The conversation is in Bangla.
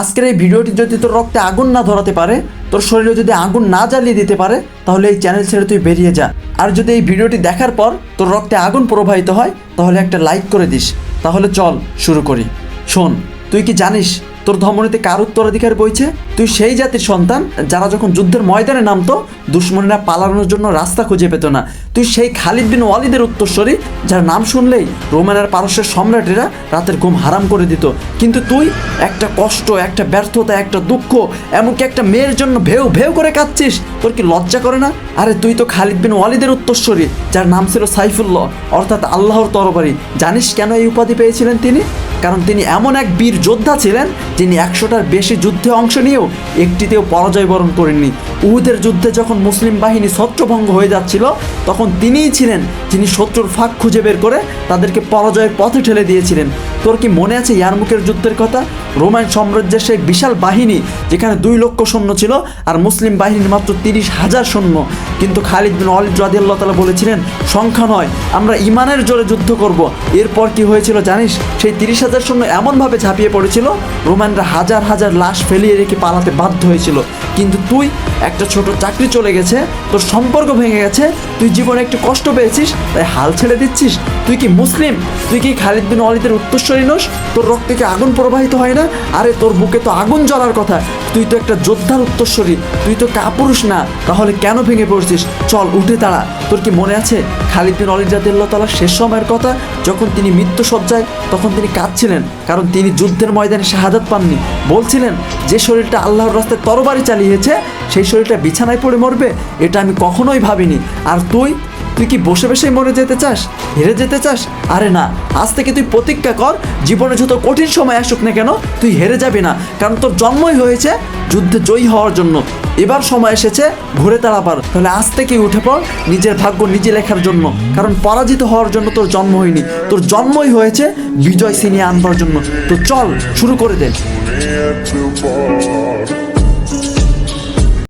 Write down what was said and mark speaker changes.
Speaker 1: আজকের এই ভিডিওটি যদি তোর রক্তে আগুন না ধরাতে পারে, তোর শরীরে যদি আগুন না জ্বালিয়ে দিতে পারে, তাহলে এই চ্যানেল ছেড়ে তুই বেরিয়ে যা। আর যদি এই ভিডিওটি দেখার পর তোর রক্তে আগুন প্রবাহিত হয়, তাহলে একটা লাইক করে দিস। তাহলে চল শুরু করি। শোন, তুই কি জানিস তোর ধমনীতে কার উত্তরাধিকার বইছে? তুই সেই জাতির সন্তান যারা যখন যুদ্ধের ময়দানে নামতো, দুশ্মনীরা পালানোর জন্য রাস্তা খুঁজে পেত না। তুই সেই খালিদ বিন ওয়ালিদের উত্তরস্বরী যার নাম শুনলেই রোমানের পারস্যের সম্রাটেরা রাতের ঘুম হারাম করে দিত। কিন্তু তুই একটা কষ্ট, একটা ব্যর্থতা, একটা দুঃখ, এমনকি একটা মেয়ের জন্য ভেউ ভেউ করে কাঁদছিস, তোর কি লজ্জা করে না? আরে তুই তো খালিদ বিন ওয়ালিদের উত্তরস্বরী যার নাম ছিল সাইফুল্লাহ, অর্থাৎ আল্লাহর তরবারি। জানিস কেন এই উপাধি পেয়েছিলেন তিনি? কারণ তিনি এমন এক বীর যোদ্ধা ছিলেন, যিনি একশোটার বেশি যুদ্ধে অংশ নিয়েও একটিতেও পরাজয় বরণ করেননি। উহুদের যুদ্ধে যখন মুসলিম বাহিনী ছত্রভঙ্গ হয়ে যাচ্ছিল, তখন তিনিই ছিলেন যিনি শত্রুর ফাঁক খুঁজে বের করে তাদেরকে পরাজয়ের পথে ঠেলে দিয়েছিলেন। তোর কি মনে আছে ইয়ারমুকের যুদ্ধের কথা? রোমান সাম্রাজ্যের সেই বিশাল বাহিনী, যেখানে দুই লক্ষ সৈন্য ছিল আর মুসলিম বাহিনীর মাত্র তিরিশ হাজার সৈন্য। কিন্তু খালিদ বিন ওয়ালিদ রাদিয়াল্লাহু তাআলা বলেছিলেন, সংখ্যা নয়, আমরা ইমানের জোরে যুদ্ধ করব। এরপর কি হয়েছিল জানিস? সেই তিরিশ হাজার সৈন্য এমনভাবে ঝাঁপিয়ে পড়েছিল, রোমানরা হাজার হাজার লাশ ফেলিয়ে রেখে পালাতে বাধ্য হয়েছিল। কিন্তু তুই একটা ছোট চাকরি চলে গেছে, তোর সম্পর্ক ভেঙে গেছে, তুই জীবনে একটু কষ্ট পেয়েছিস তাই হাল ছেড়ে দিচ্ছিস? তুই কি মুসলিম? তুই কি খালিদ বিন ওয়ালিদের উত্তরস্বরী নোস? তোর রক্ত কি আগুন প্রবাহিত হয় না? আরে, তোর বুকে তো আগুন জ্বলার কথা। তুই তো একটা যোদ্ধার উত্তরস্বরী। তুই তো কাপুরুষ না। তাহলে কেন ভেঙে পড়ছিস? চল, উঠে দাঁড়া। তোর কি মনে আছে? খালিদ বিন অলিদ তাআলার শেষ সময়ের কথা, যখন তিনি মৃত্যু সজ্জায় তখন তিনি কাঁদছিলেন, কারণ তিনি যুদ্ধের ময়দানে শাহাদাত পাননি। বলছিলেন, যে শরীরটা আল্লাহর রাস্তায় তরবারি চালিয়েছে, সেই শরীরটা বিছানায় পড়ে মরবে, এটা আমি কখনোই ভাবিনি। আর তুই তুই কি বসে বসে মরে যেতে চাস? হেরে যেতে চাস? আরে না, আজ থেকে তুই প্রতিজ্ঞা কর, জীবনে যত কঠিন সময় আসুক না কেন, তুই হেরে যাবি না। কারণ তোর জন্মই হয়েছে যুদ্ধে জয়ী হওয়ার জন্য। এবার সময় এসেছে, ঘুরে দাঁড়াবার। তাহলে আজ থেকেই উঠে পড় নিজের ভাগ্য নিজে লেখার জন্য। কারণ পরাজিত হওয়ার জন্য তোর জন্ম হয়নি। তোর জন্মই হয়েছে বিজয় সিনিয়ে আনবার জন্য। তো চল, শুরু করে দে.